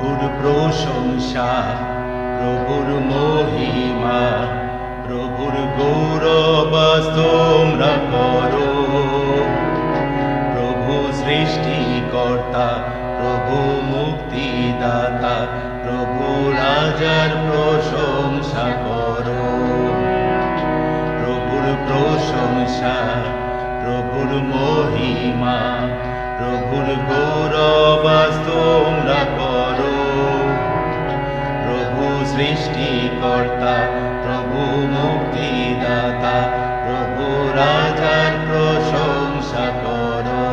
প্রভুর প্রশংসা, প্রভুর মহিমা, প্রভুর গৌরবাস তোমরা করো। প্রভু সৃষ্টিকর্তা, প্রভু মুক্তিদাতা, প্রভু রাজার প্রশংসা করো। প্রভুর প্রশংসা, প্রভুর মহিমা, প্রভুর গৌরবাস তোমরা সৃষ্টিকর্তা, প্রভু মুক্তিদাতা, প্রভু রাজার প্রশংসা করো।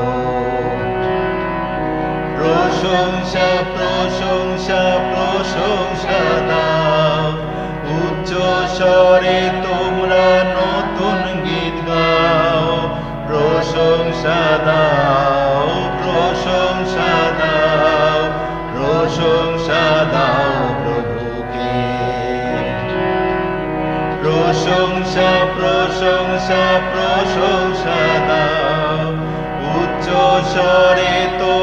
প্রশংসা প্রশংসা প্রশংসা দাও। উচ্চ স্বরে তোমরা নতুন গীত গাও। প্রশংসা দাও। প্রশংসা প্রশংসা প্রশংসা দাও। উচ্চ স্বরে তোমরা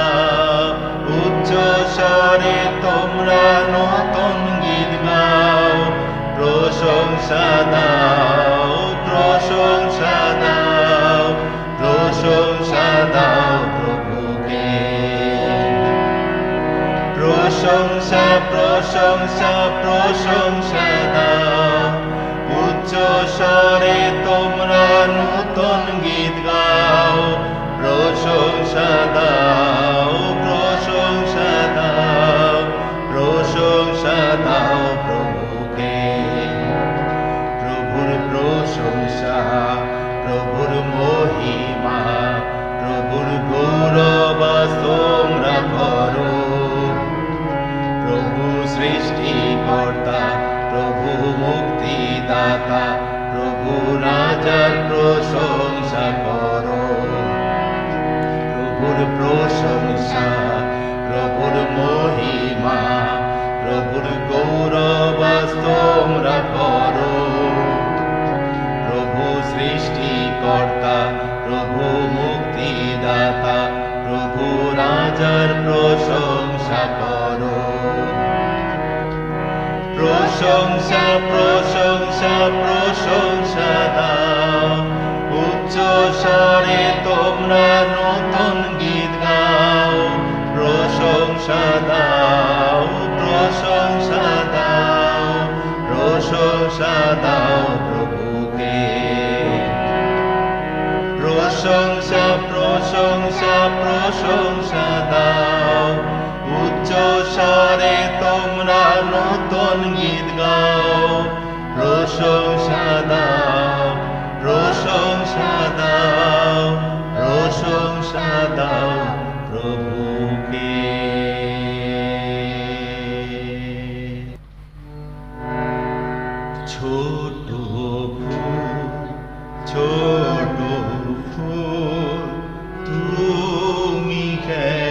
স্বরে তোমরা নতুন গীত গাও। প্রশংসা দাও প্রশংসা দাও প্রশংসা দাও প্রভুকে। প্রশংসা প্রশংসা প্রশংসা দাও। উচ্চ স্বরে তোমরা নতুন গীত গাও। প্রশংসা দাও। সৃষ্টিকর্তা, প্রভু মুক্তিদাতা, প্রভু রাজার প্রশংসা কর। প্রভুর প্রশংসা, প্রভুর মহিমা, প্রভুর গৌরব তোমরা করো। প্রশংসা প্রশংসা প্রশংসা দাও। উচ্চ স্বরে তোমরা নতুন গীত গাও। প্রশংসা দাও প্রশংসা ছোট ফুল ছোট ফুল তুমি কেমন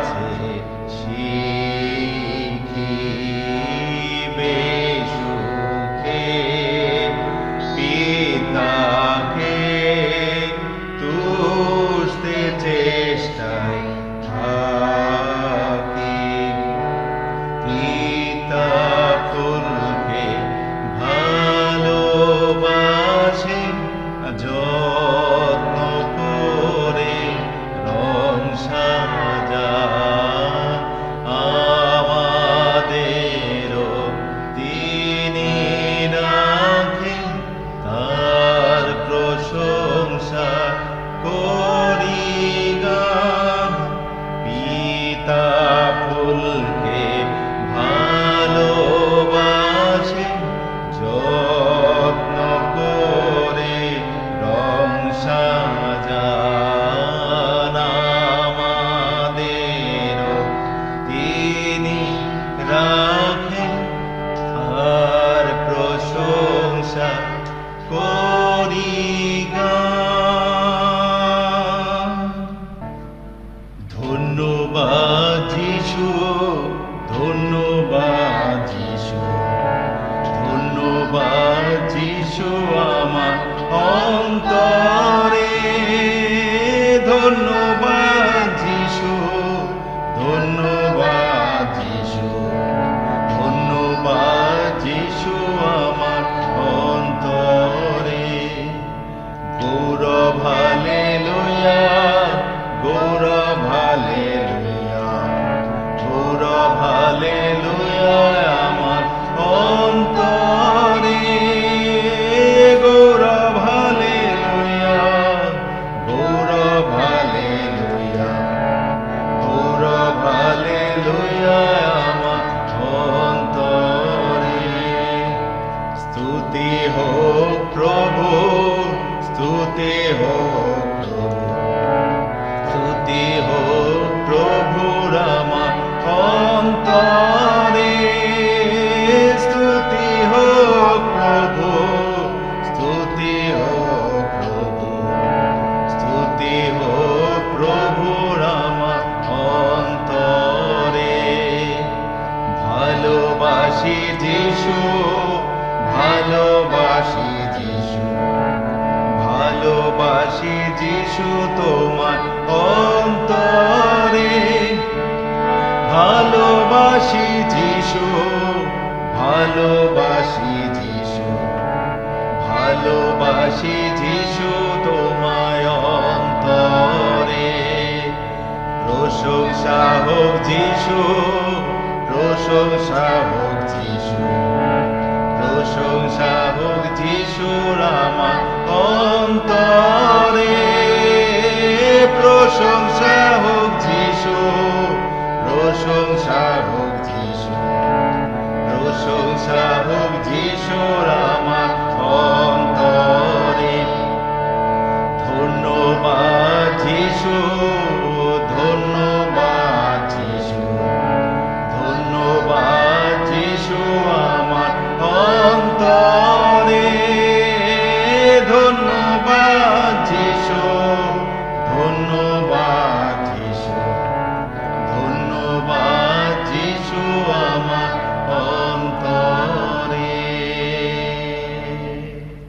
আছে ধন্যবাদ যিশু। ধন্যবাদ যিশু আমার অন্তর। ভালোবাসি যিশু ভালোবাসি যিশু তোমার অন্তরে। ভালোবাসি যিশু ভালোবাসি যিশু ভালোবাসি যিশু তোমায় অন্তরে। প্রশংসা হোক যিশু, প্রশংসা হোক যিশু, প্রশংসা প্রশংসা